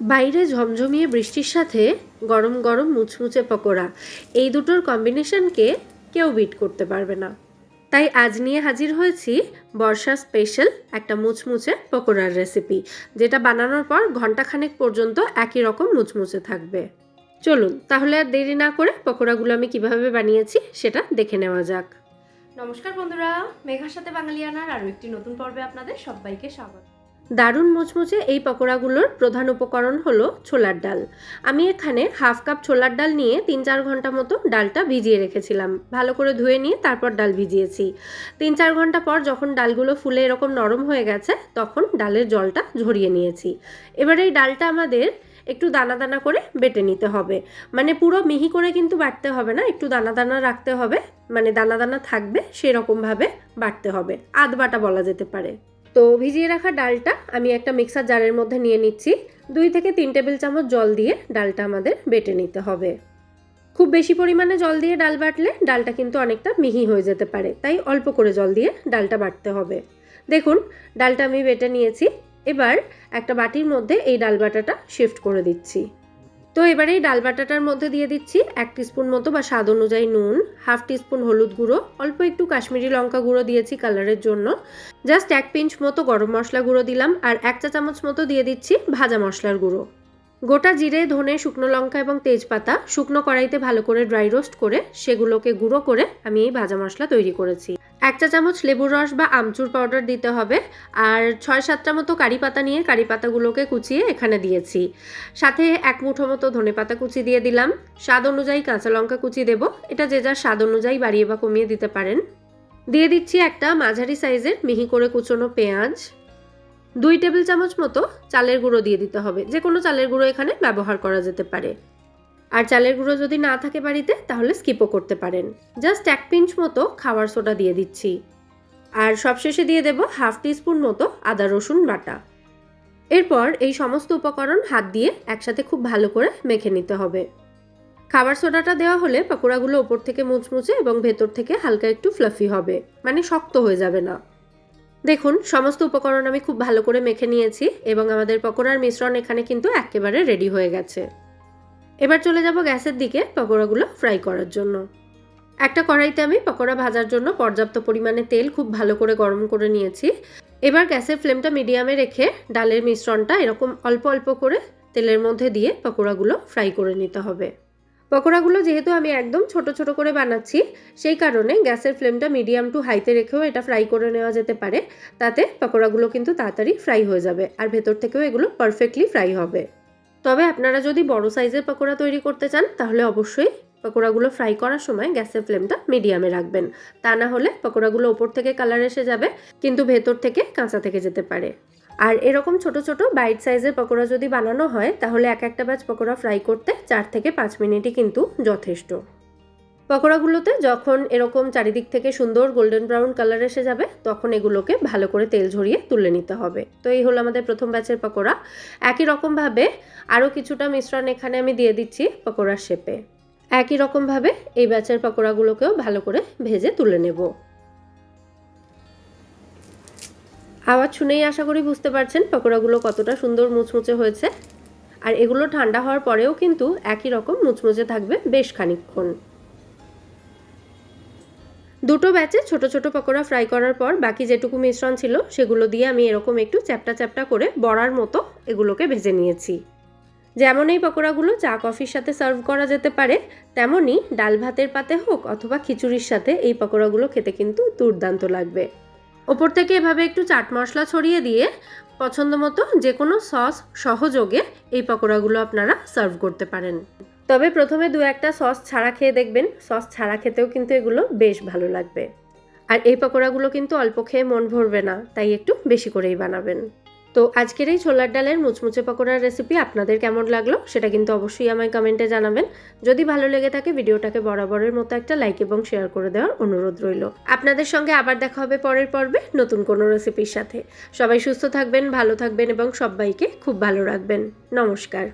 বাইরে ঝমঝমিয়ে বৃষ্টির সাথে গরম গরম মুচমুচে পকোড়া। এই দুটোর কম্বিনেশনকে কেউ বিট করতে পারবে না। তাই আজ নিয়ে হাজির হয়েছি বর্ষা স্পেশাল একটা মুচমুচে পকোড়ার রেসিপি, যেটা বানানোর পর ঘন্টাখানেক পর্যন্ত একই রকম মুচমুচে থাকবে। চলুন, তাহলে আর দেরি না করে পকোড়াগুলো আমি কীভাবে বানিয়েছি সেটা দেখে নেওয়া যাক। নমস্কার বন্ধুরা, মেঘার সাথে বাঙালিয়ানার আরও একটি নতুন পর্বে আপনাদের সবাইকে স্বাগত। দারুণ মুচমুচে এই পকোড়াগুলোর প্রধান উপকরণ হলো ছোলার ডাল। আমি এখানে হাফ কাপ ছোলার ডাল নিয়ে তিন চার ঘণ্টা মতো ডালটা ভিজিয়ে রেখেছিলাম। ভালো করে ধুয়ে নিয়ে তারপর ডাল ভিজিয়েছি। তিন চার ঘণ্টা পর যখন ডালগুলো ফুলে এরকম নরম হয়ে গেছে, তখন ডালের জলটা ঝরিয়ে নিয়েছি। এবার এই ডালটা আমাদের একটু দানা দানা করে বেটে নিতে হবে। মানে পুরো মিহি করে কিন্তু বাটতে হবে না, একটু দানা দানা রাখতে হবে। মানে দানা দানা থাকবে সেরকমভাবে বাটতে হবে। আধ বাটা বলা যেতে পারে। তো ভিজিয়ে রাখা ডালটা আমি একটা মিক্সার জারের মধ্যে নিয়ে নিচ্ছি। দুই থেকে তিন টেবিল চামচ জল দিয়ে ডালটা আমাদের বেটে নিতে হবে। খুব বেশি পরিমাণে জল দিয়ে ডাল বাটলে ডালটা কিন্তু অনেকটা মিহি হয়ে যেতে পারে, তাই অল্প করে জল দিয়ে ডালটা বাটতে হবে। দেখুন, ডালটা আমি বেটে নিয়েছি। এবার একটা বাটির মধ্যে এই ডাল বাটাটা শিফট করে দিচ্ছি। তো এবারে এই ডাল বাটাটার মধ্যে দিয়ে দিচ্ছি এক টিস্পুন মতো বা স্বাদ অনুযায়ী নুন হাফ টিস্পুন হলুদ গুঁড়ো, অল্প একটু কাশ্মীরি লঙ্কা গুঁড়ো দিয়েছি কালারের জন্য। জাস্ট এক পিঞ্চ মতো গরম মশলা গুঁড়ো দিলাম আর এক চা চামচ মতো দিয়ে দিচ্ছি ভাজা মশলার গুঁড়ো। গোটা জিরে, ধনে, শুকনো লঙ্কা এবং তেজপাতা শুকনো কড়াইতে ভালো করে ড্রাই রোস্ট করে সেগুলোকে গুঁড়ো করে আমি এই ভাজা মশলা তৈরি করেছি। এক চা চামচ লেবুর রস বা আমচুর পাউডার দিতে হবে আর ছয় সাতটা মতো কারি পাতা নিয়ে কারি পাতাগুলোকে কুচিয়ে এখানে দিয়েছি। সাথে এক মুঠো মতো ধনে পাতা কুচি দিয়ে দিলাম। স্বাদ অনুযায়ী কাঁচা লঙ্কা কুচি দেবো। এটা যে যার স্বাদ অনুযায়ী বাড়িয়ে বা কমিয়ে দিতে পারেন। দিয়ে দিচ্ছি একটা মাঝারি সাইজের মিহি করে কুচোনো পেঁয়াজ। দুই টেবিল চামচ মতো চালের গুঁড়ো দিয়ে দিতে হবে। যে কোনো চালের গুঁড়ো এখানে ব্যবহার করা যেতে পারে। আর চালের গুঁড়ো যদি না থাকে বাড়িতে, তাহলে স্কিপও করতে পারেন। জাস্ট এক পিঞ্চ মতো খাবার সোডা দিয়ে দিচ্ছি। আর সবশেষে দিয়ে দেব হাফ টিস্পুন মতো আদা, রসুন বাটা। এরপর এই সমস্ত উপকরণ হাত দিয়ে একসাথে খুব ভালো করে মেখে নিতে হবে। খাবার সোডাটা দেওয়া হলে পকোড়াগুলো ওপর থেকে মুচমুচে এবং ভেতর থেকে হালকা একটু ফ্লাফি হবে মানে শক্ত হয়ে যাবে না। দেখুন, সমস্ত উপকরণ আমি খুব ভালো করে মেখে নিয়েছি এবং আমাদের পকোড়ার মিশ্রণ এখানে কিন্তু একেবারে রেডি হয়ে গেছে। এবার চলে যাব গ্যাসের দিকে পকোড়াগুলো ফ্রাই করার জন্য। একটা কড়াইতে আমি পকোড়া ভাজার জন্য পর্যাপ্ত পরিমাণে তেল খুব ভালো করে গরম করে নিয়েছি। এবার গ্যাসের ফ্লেমটা মিডিয়ামে রেখে ডালের মিশ্রণটা এরকম অল্প অল্প করে তেলের মধ্যে দিয়ে পকোড়াগুলো ফ্রাই করে নিতে হবে। পকোড়াগুলো যেহেতু আমি একদম ছোট ছোট করে বানাচ্ছি, সেই কারণে গ্যাসের ফ্লেমটা মিডিয়াম টু হাইতে রেখেও এটা ফ্রাই করে নেওয়া যেতে পারে। তাতে পকোড়াগুলো কিন্তু তাড়াতাড়ি ফ্রাই হয়ে যাবে আর ভেতর থেকেও এগুলো পারফেক্টলি ফ্রাই হবে। তবে আপনারা যদি বড় সাইজের পকোড়া তৈরি করতে চান, তাহলে অবশ্যই পকোড়াগুলো ফ্রাই করার সময় গ্যাসের ফ্লেমটা মিডিয়ামে রাখবেন। তা না হলে পকোড়াগুলো ওপর থেকে কালার এসে যাবে, কিন্তু ভেতর থেকে কাঁচা থেকে যেতে পারে। আর এরকম ছোট ছোট বাইট সাইজের পকোড়া যদি বানানো হয়, তাহলে এক একটা ব্যাচ পকোড়া ফ্রাই করতে চার থেকে পাঁচ মিনিটই কিন্তু যথেষ্ট। পকোড়াগুলোতে যখন এরকম চারিদিক থেকে সুন্দর গোল্ডেন ব্রাউন কালার এসে যাবে, তখন এগুলোকে ভালো করে তেল ঝরিয়ে তুলে নিতে হবে। তো এই হলো আমাদের প্রথম ব্যাচের পকোড়া। একই রকমভাবে আরও কিছুটা মিশ্রণ এখানে আমি দিয়ে দিচ্ছি পকোড়ার শেপে একই রকমভাবে এই ব্যাচের পকোড়াগুলোকেও ভালো করে ভেজে তুলে নেব। আওয়াজ শুনেই আশা করি বুঝতে পারছেন পকোড়াগুলো কতটা সুন্দর মুচমুচে হয়েছে। আর এগুলো ঠান্ডা হওয়ার পরেও কিন্তু একই রকম মুচমুচে থাকবে বেশ খানিকক্ষণ। দুটো ব্যাচে ছোট ছোট পকোড়া ফ্রাই করার পর বাকি যেটুকু মিশ্রণ ছিল সেগুলো দিয়ে আমি এরকম একটু চ্যাপটা চ্যাপটা করে বড়ার মতো এগুলোকে ভেজে নিয়েছি। যেমন এই পকোড়াগুলো চা, কফির সাথে সার্ভ করা যেতে পারে, তেমনই ডাল ভাতের পাতে হোক অথবা খিচুড়ির সাথে এই পকোড়াগুলো খেতে কিন্তু দুর্দান্ত লাগবে। ওপর থেকে এভাবে একটু চাট মশলা ছড়িয়ে দিয়ে পছন্দ মতো যে কোনো সস সহযোগে এই পকোড়াগুলো আপনারা সার্ভ করতে পারেন। তবে প্রথমে দু একটা সস ছাড়া খেয়ে দেখবেন। সস ছাড়া খেতেও কিন্তু এগুলো বেশ ভালো লাগবে। আর এই পকোড়াগুলো কিন্তু অল্প খেয়ে মন ভরবে না, তাই একটু বেশি করেই বানাবেন। তো আজকের এই ছোলার ডালের মুচমুচে পকোড়ার রেসিপি আপনাদের কেমন লাগল সেটা কিন্তু অবশ্যই আমায় কমেন্টে জানাবেন। যদি ভালো লেগে থাকে ভিডিওটাকে বরাবরের মতো একটা লাইক এবং শেয়ার করে দেওয়ার অনুরোধ রইল। আপনাদের সঙ্গে আবার দেখা হবে পরের পর্বে নতুন কোনো রেসিপির সাথে। সবাই সুস্থ থাকবেন, ভালো থাকবেন এবং সবাইকে খুব ভালো রাখবেন। নমস্কার।